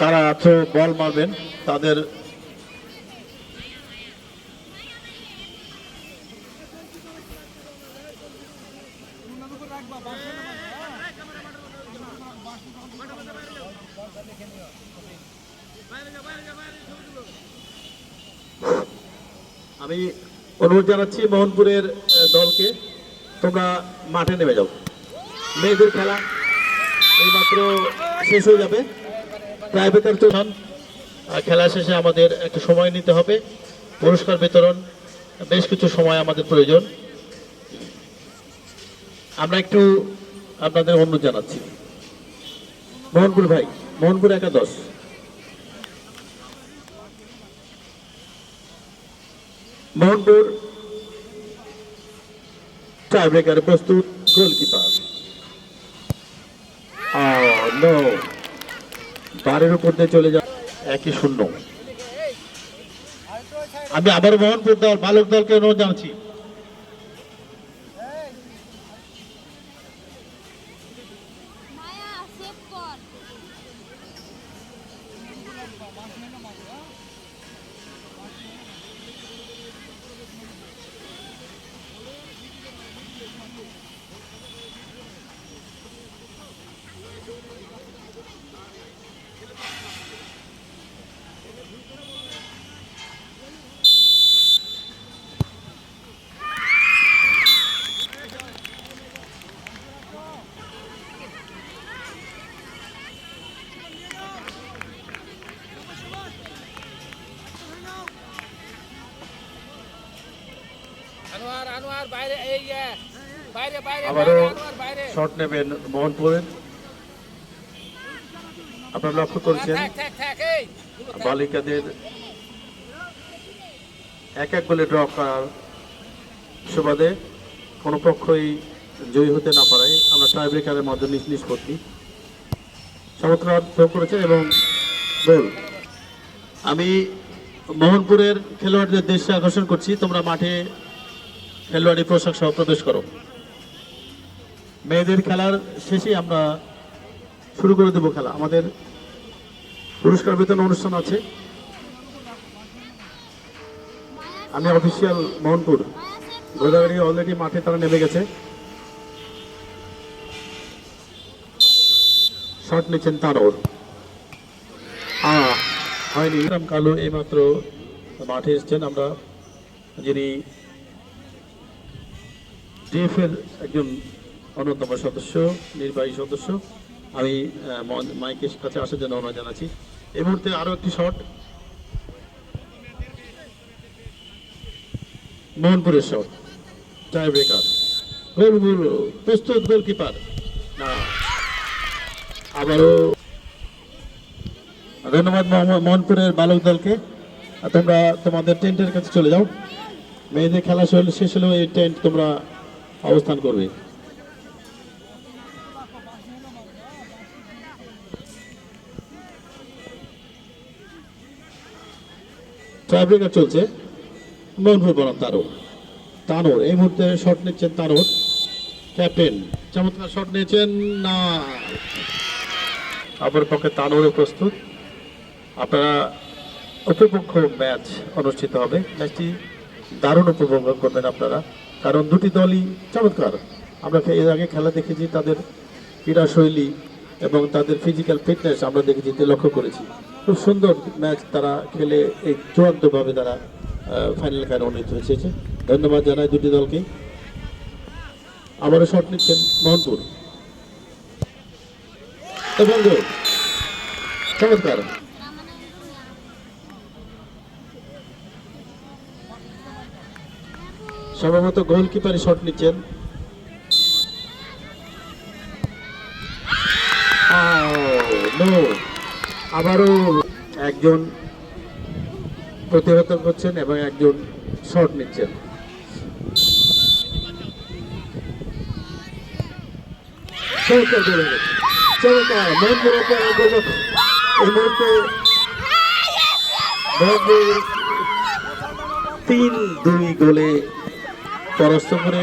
কারা থ্রো বল মারবেন, তাদের আমি অনুরোধ জানাচ্ছি মোহনপুরের দলকে তোমরা মাঠে নেমে যাও। মেয়েদের খেলা এইমাত্র শেষ হয়ে যাবে। প্রাইভেটার খেলা শেষে আমাদের একটু সময় নিতে হবে। পুরস্কার বিতরণ, বেশ কিছু সময় আমাদের প্রয়োজন। আমরা একটু আপনাদের অনুরোধ জানাচ্ছি। মোহনপুর ভাই, মোহনপুর একাদশ। মোহনপুর টাই ব্রেকারে প্রস্তুত গোলকিপার নো বারের উপর দিয়ে চলে যাও। একই শূন্য। আমি আবার মোহনপুর দল বালক দলকে অনুরোধ জানাচ্ছি। আনোয়ার আনোয়ার বাইরে এই বাইরে বাইরে আবারও শট নেবেন মোহনপুরের। আপনারা লক্ষ্য করছেন থাক এই বালিকাদের এক এক গোলে ড্র করার সুবাদে কোনো পক্ষই জয়ী হতে না পারায় আমরা টাই ব্রেকারের মাধ্যমে নিজ- নিষ্পত্তি চমৎকার থ্রো করেছেন এবং গোল। আমি মোহনপুরের খেলোয়াড়দের দেশে আকর্ষণ করছি তোমরা মাঠে খেলোয়াড়ি পোশাক সহ প্রবেশ করো। মেয়েদের খেলার শেষে আমরা শুরু করে দেবো খেলা। আমাদের পুরস্কার বিতরণ অনুষ্ঠান আছে। আমি অফিসিয়াল মোহনপুর। গোদাগাড়ি অলরেডি মাঠে তারা নেমে গেছে। শট নিচ্ছেন তারর আ, হয়নি। কালু এইমাত্র মাঠে এসেছেন আমরা যিনি ডিএফ এর একজন অন্যতম সদস্য, নির্বাহী সদস্য। আমি মাইকের কাছে আসার জন্য অনুরোধ জানাচ্ছি। এই মুহূর্তে আরও একটি shot. মোহনপুরের shot. Tie breaker goal goal প্রস্তুত গোলকিপার। না। আবারও ধন্যবাদ মোহনপুরের বালক দলকে। তোমরা তোমাদের টেন্টের কাছে চলে যাও। মেয়েদের খেলা শেষ হলেও এই টেন্ট তোমরা অবস্থান করবে। ট্রাইব্রেকার চলছে। মোহনপুর বনাম তারক তানোর, এই মুহূর্তে শট নিচ্ছেন তানোর। ক্যাপ্টেন চমৎকার শট নিয়েছেন না অপর পক্ষে তানোরে প্রস্তুত। আপনারা উপপক্ষ ম্যাচ অনুষ্ঠিত হবে। ম্যাচটি দারুণ উপভোগ করবেন আপনারা। কারণ দুটি দলই চমৎকার। আমরা এর আগে খেলা দেখেছি তাদের ক্রীড়া শৈলী এবং তাদের ফিজিক্যাল ফিটনেস আমরা দেখেছি লক্ষ্য করেছি। খুব সুন্দর ম্যাচ তারা খেলে, এই চূড়ান্তভাবে তারা ফাইনাল খেলা উন্নীত হয়েছে। ধন্যবাদ জানাই দুটি দলকে। আবারও শট নিচ্ছেন মোহনপুর। চমৎকার। সম্ভবত গোলকিপারই শট নিচ্ছেন। আবারও একজন প্রতিহত করছেন এবং একজন শট নিচ্ছেন। তিন দুই গোলে পরাস্ত করে